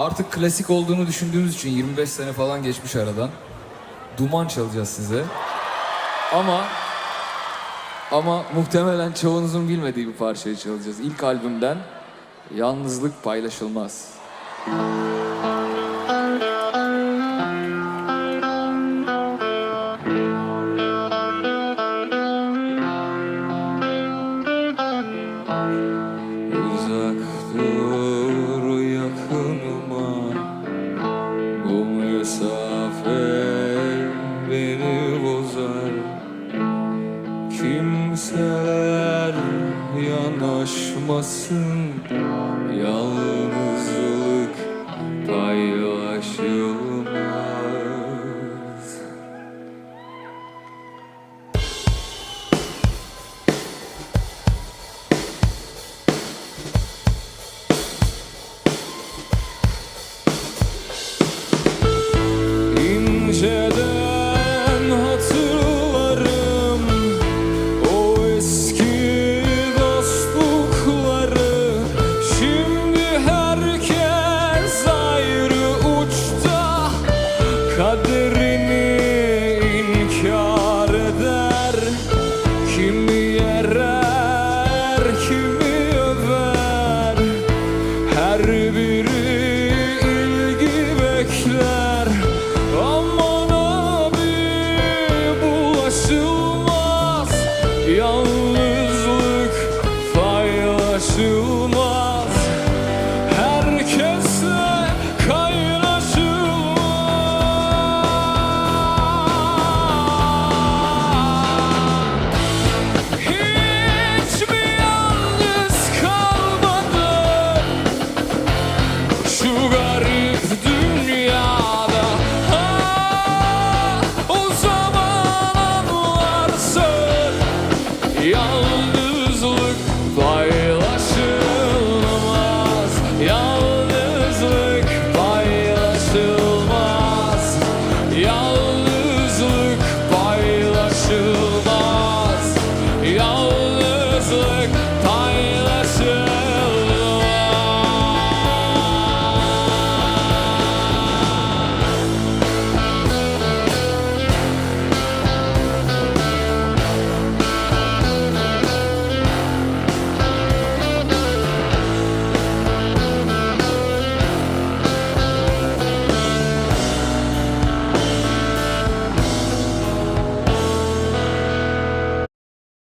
Artık klasik olduğunu düşündüğümüz için 25 sene falan geçmiş aradan. Duman çalacağız size. Ama ama muhtemelen çoğunuzun bilmediği bir parçayı çalacağız. İlk albümden Yalnızlık Paylaşılmaz. Uzak yanaşmasın Kaderini inkar eder. Kimi yerer, kimi över. Her biri ilgi bekler. Aman abi bulaşılmaz Yalnızlık paylaşılmaz Yalnızlık